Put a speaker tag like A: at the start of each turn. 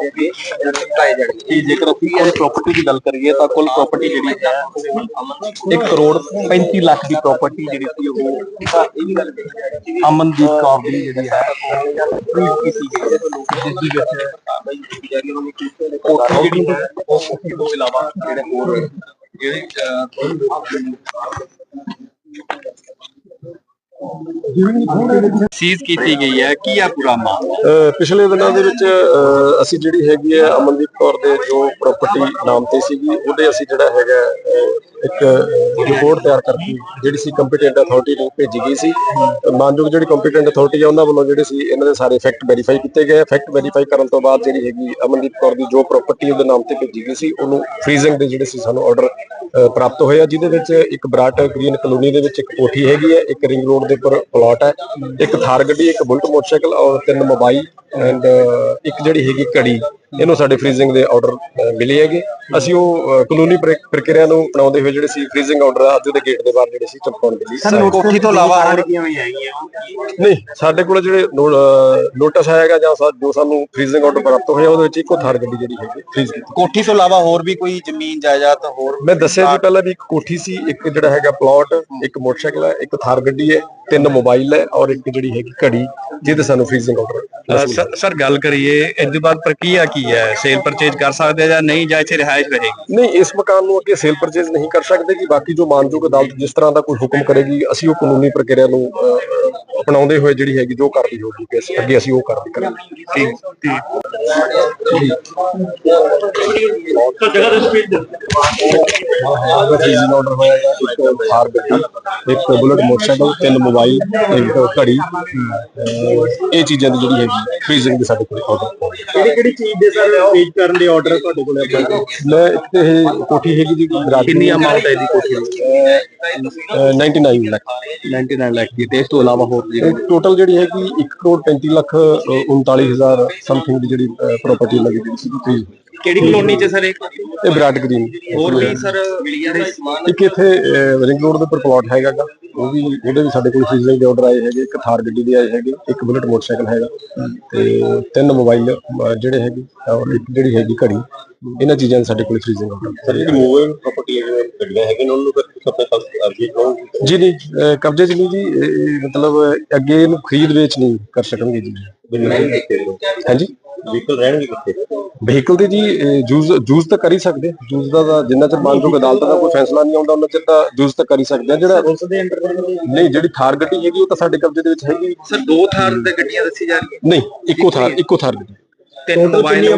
A: ਕਿ ਜੇਕਰ ਅਸੀਂ ਕੁੱਲ ਪ੍ਰਾਪਰਟੀ ਦੀ ਗੱਲ ਕਰੀਏ ਤਾਂ ਕੁੱਲ ਪ੍ਰਾਪਰਟੀ ਜਿਹੜੀ ਹੈ 1 ਕਰੋੜ 35 ਲੱਖ ਦੀ ਪ੍ਰਾਪਰਟੀ ਜਿਹੜੀ ਸੀ ਉਹ ਅਮਨਦੀਪ ਕੌਰ ਦੀ ਜਿਹੜੀ ਹੈ ਉਹ freeze ਕੀਤੀ ਗਈ ਹੈ। ਜਿਸ ਦੇ ਵਿੱਚ ਕੋਠੀ ਜਿਹੜੀ ਹੈ, ਉਹ ਕੋਠੀ ਤੋਂ ਇਲਾਵਾ ਜਿਹੜੇ ਹੋਰ ਜਿਹੜੇ ਸੀਜ਼ ਕੀਤੀ ਗਈ ਹੈ, ਕੀ ਆ ਪੂਰਾ ਮਾਮਲਾ?
B: ਪਿਛਲੇ ਦਿਨਾਂ ਦੇ ਵਿੱਚ ਅਸੀਂ ਜਿਹੜੀ ਹੈਗੀ ਹੈ ਅਮਨਦੀਪ ਕੌਰ ਦੇ ਜੋ ਪ੍ਰਾਪਰਟੀ ਨਾਮ ਤੇ ਸੀਗੀ, ਉਹਦੇ ਅਸੀਂ ਜਿਹੜਾ ਹੈਗਾ ਇੱਕ ਰਿਪੋਰਟ ਤਿਆਰ ਕਰਕੇ ਜਿਹੜੀ ਸੀ ਕੰਪੀਟੈਂਟ ਅਥਾਰਟੀ ਨੂੰ ਭੇਜੀ ਗਈ ਸੀ। ਮਾਨਯੋਗ ਜਿਹੜੀ ਕੰਪੀਟੈਂਟ ਅਥਾਰਟੀ ਆ, ਉਹਨਾਂ ਵੱਲੋਂ ਜਿਹੜੇ ਸੀ, ਇਹਨਾਂ ਦੇ ਸਾਰੇ ਫੈਕਟ ਵੈਰੀਫਾਈ ਕੀਤੇ ਗਏ ਫੈਕਟ ਵੈਰੀਫਾਈ ਕਰਨ ਤੋਂ ਬਾਅਦ ਜਿਹੜੀ ਹੈਗੀ ਅਮਨਦੀਪ ਕੌਰ ਦੀ ਜੋ ਪ੍ਰਾਪਰਟੀ ਉਹਦੇ ਨਾਮ ਤੇ ਭੇਜੀ ਗਈ ਸੀ, ਉਹਨੂੰ ਫ੍ਰੀਜ਼ਿੰਗ ਦੇ ਜਿਹੜੇ ਸੀ ਸਾਨੂੰ ਆਰਡਰ ਪ੍ਰਾਪਤ ਹੋਇਆ ਜਿਹਦੇ ਵਿੱਚ ਇੱਕ ਬਰਾਟ ਗ੍ਰੀਨ ਕਲੋਨੀ ਦੇ ਵਿੱਚ ਇੱਕ ਕੋਠੀ ਹੈਗੀ ਹੈ, ਇੱਕ ਰਿੰਗ ਰੋਡ ਦੇ ਉੱਪਰ ਪਲਾਟ ਹੈ। ਇੱਕ ਥਾਰ ਗੱਡੀ ਇੱਕ ਬੁਲਟ ਮੋਟਰਸਾਈਕਲ ਔਰ ਤਿੰਨ ਮੋਬਾਈਲ। ਐਂਡ ਇੱਕ ਜਿਹੜੀ ਹੈਗੀ ਘੜੀ ਇਹਨੂੰ ਸਾਡੇ ਫ੍ਰੀਜ਼ਿੰਗ ਦੇ ਆਰਡਰ ਮਿਲੇ ਹੈਗੇ। ਅਸੀਂ ਉਹ ਕਾਨੂੰਨੀ ਪ੍ਰਕ- ਪ੍ਰਕਿਰਿਆ ਨੂੰ ਅਪਣਾਉਂਦੇ ਹੋਏ ਜਿਹੜੇ ਸੀ ਫ੍ਰੀਜ਼ਿੰਗ ਆਰਡਰ ਅੱਜ ਦੇ ਗੇਟ ਦੇ ਬਾਹਰ ਜਿਹੜੇ ਸੀ ਚਮਕਾਉਣ ਦੇ ਲਈ।
A: ਕੋਠੀ ਤੋਂ ਇਲਾਵਾ ਹੋਰ ਕੀ ਹੋਈ ਹੈਗੀਆਂ?
B: ਨਹੀਂ ਸਾਡੇ ਕੋਲ ਜਿਹੜੇ ਨੋਟਿਸ ਆਏਗਾ ਜਾਂ ਜੋ ਸਾਨੂੰ ਫ੍ਰੀਜ਼ਿੰਗ ਆਰਡਰ ਪ੍ਰਾਪਤ ਹੋਇਆ ਉਹਦੇ ਵਿੱਚ ਇੱਕੋ ਥਾਰ ਗੱਡੀ ਜਿਹੜੀ ਹੈਗੀ ਫ੍ਰੀਜ਼ ਕੀਤੀ।
A: ਕੋਠੀ ਤੋਂ ਇਲਾਵਾ ਹੋਰ ਵੀ ਕੋਈ ਜ਼ਮੀਨ ਜਾਇਦਾਦ ਹੋਰ
B: ਮੈਂ ਦੱਸਿਆ ਜੀ ਪਹਿਲਾਂ ਵੀ ਇੱਕ ਕੋਠੀ ਸੀ ਇੱਕ ਜਿਹੜਾ ਹੈਗਾ ਪਲਾਟ ਇੱਕ ਮੋਟਰਸਾਈਕਲ ਹੈ ਇੱਕ ਥਾਰ ਗੱਡੀ ਹੈ ਤਿੰਨ ਮੋਬਾਈਲ ਹੈ ਔਰ ਇੱਕ ਜਿਹੜੀ ਹੈਗੀ ਘੜੀ ਜਿਹਦੇ ਸਾਨੂੰ ਫ੍ਰੀਜ਼ਿੰਗ ਆਰਡਰ
A: ਸਰ ਗੱਲ ਕਰੀਏ ਇਸ ਤੋਂ ਬਾਅਦ ਪ੍ਰਕਿਰਿਆ ਕੀ ਹੈ? ਸੇਲ ਪਰਚੇਜ ਕਰ ਸਕਦੇ ਆ ਜਾਂ ਨਹੀਂ ਜਾਂ ਇੱਥੇ ਰਿਹਾਇਸ਼ ਰਹੇਗੀ?
B: ਨਹੀਂ ਇਸ ਮਕਾਨ ਨੂੰ ਅੱਗੇ ਸੇਲ ਪਰਚੇਜ਼ ਨਹੀਂ ਕਰ ਸਕਦੇ ਕਿ ਬਾਕੀ ਜੋ ਮਾਨਯੋਗ ਅਦਾਲਤ ਜਿਸ ਤਰ੍ਹਾਂ ਦਾ ਕੋਈ ਹੁਕਮ ਕਰੇਗੀ ਅਸੀਂ ਉਹ ਕਾਨੂੰਨੀ ਪ੍ਰਕਿਰਿਆ ਨੂੰ ਅਪਣਾਉਂਦੇ ਹੋਏ ਜਿਹੜੀ ਹੈਗੀ ਜੋ ਕਾਰਵਾਈ ਕਿ ਅਸੀਂ- ਅੱਗੇ ਅਸੀਂ ਉਹ ਕਾਰਵਾਈ ਕਰਾਂਗੇ
A: ਠੀਕ
B: ਫ੍ਰੀਜ਼ਿੰਗ ਆਰਡਰ ਹੋਇਆ ਹੈ ਇੱਕ ਥਾਰ ਗੱਡੀ ਇੱਕ ਬੁਲਟ ਮੋਟਰਸਾਈਕਲ ਤਿੰਨ ਮੋਬਾਈਲ ਇੱਕ ਘੜੀ। ਇਹ ਚੀਜ਼ਾਂ ਦੀ ਜਿਹੜੀ ਹੈਗੀ ਫ੍ਰੀਜ਼ਿੰਗ ਦੀ ਸਾਡੇ ਕੋਲ ਆਰਡਰ
C: ਕਿਹੜੀ ਕਿਹੜੀ ਚੀਜ਼ ਦੇ ਸਰ ਪੇਜ ਕਰਨ ਦੇ ਆਰਡਰ ਤੁਹਾਡੇ ਕੋਲ ਹੈ?
B: ਮੈਂ ਇਹ ਕੋਠੀ ਹੈਗੀ ਜੀ
A: ਕਿੰਨੀ amount ਹੈ ਇਹਦੀ ਕੋਠੀ ਦੀ?
B: 99 ਲੱਖ
A: 99 ਲੱਖ ਦੀ ਤੇ ਇਸ ਤੋਂ ਇਲਾਵਾ ਹੋਰ ਜੀ।
B: ਟੋਟਲ ਜਿਹੜੀ ਹੈਗੀ 1 ਕਰੋੜ 35 ਲੱਖ ਅ, 39000 ਸਮਥਿੰਗ ਦੀ ਜਿਹੜੀ ਪ੍ਰਾਪਰਟੀ ਲੱਗੀ ਜਿਹੜੀ ਸੀ।
A: ਕਿਹੜੀ ਕਲੋਨੀ ਚ ਸਰ ਇੱਕ
B: ਇਹ ਬਰਾਟ ਗ੍ਰੀਨ
A: ਹੋਰ ਵੀ ਸਰ ਦੇ ਸਮਾਨ?
B: ਇੱਕ ਇੱਥੇ ਰਿੰਗ ਰੋਡ ਦੇ ਉੱਪਰ ਪਲਾਟ ਹੈਗਾਗਾ। ਉਹ ਵੀ ਉਹਦੇ ਵੀ ਸਾਡੇ ਕੋਲ ਫ੍ਰੀਜ਼ਿੰਗ ਦੇ ਆਰਡਰ ਆਏ ਹੈਗੇ ਇੱਕ ਥਾਰ ਗੱਡੀ ਦੇ ਆਏ ਹੈਗੇ ਇੱਕ ਬੁਲਟ ਮੋਟਰਸਾਈਕਲ ਹੈਗਾ। ਤੇ ਤਿੰਨ ਮੋਬਾਈਲ ਜਿਹੜੇ ਹੈਗੇ ਔਰ ਇੱਕ ਜਿਹੜੀ ਹੈਗੀ ਘੜੀ। ਇਹਨਾਂ ਚੀਜ਼ਾਂ ਦੇ ਸਾਡੇ ਕੋਲ ਫ੍ਰੀਜ਼ਿੰਗ ਆਰਡਰ
C: ਸਰ ਜਿਹੜੀ ਮੂਵਿੰਗ ਪ੍ਰਾਪਰਟੀ ਹੈ ਗੱਡੀਆਂ ਹੈਗੀਆਂ ਉਹਨਾਂ ਨੂੰ ਫਿਰ ਆਪਣੇ ਪਾਸ ਅਰਜੀ ਕਰੋ
B: ਜੀ ਨਹੀਂ ਕਬਜ਼ੇ 'ਚ ਨਹੀਂ ਜੀ ਮਤਲਬ ਅੱਗੇ ਇਹਨੂੰ ਖਰੀਦ ਵੇਚ ਨਹੀਂ ਕਰ ਸਕਣਗੇ ਜੀ। ਹਾਂਜੀ?
C: ਵਹੀਕਲ ਰਹਿਣਗੇ ਕਿੱਥੇ?
B: ਵਹੀਕਲ ਦੀ ਜੀ ਯੂਜ਼ ਯੂਜ਼ ਤਾਂ ਕਰ ਹੀ ਸਕਦੇ। ਯੂਜ਼ ਦਾ ਤਾਂ ਜਿੰਨਾ ਚਿਰ ਮਾਨਯੋਗ ਅਦਾਲਤ ਦਾ ਕੋਈ ਫੈਸਲਾ ਨਹੀਂ ਆਉਂਦਾ ਉਹਨਾਂ ਚਿਰ ਤਾਂ ਯੂਜ਼ ਤਾਂ ਕਰ ਹੀ ਸਕਦੇ ਆ। ਜਿਹੜਾ
C: ਪੁਲਿਸ ਦੇ ਅੰਡਰ
B: ਨਹੀਂ ਜਿਹੜੀ ਥਾਰ ਗੱਡੀ ਹੈਗੀ ਉਹ ਤਾਂ ਸਾਡੇ ਕਬਜ਼ੇ ਦੇ ਵਿੱਚ ਹੈਗੀ।
A: ਸਰ ਦੋ ਥਾਰ ਦੇ ਗੱਡੀਆਂ ਦੱਸੀ ਜਾ ਰਹੀਆਂ?
B: ਨਹੀਂ ਇੱਕੋ ਥਾਰ ਇੱਕੋ ਥਾਰ
A: ਤਿੰਨ ਮੋਬਾਈਲ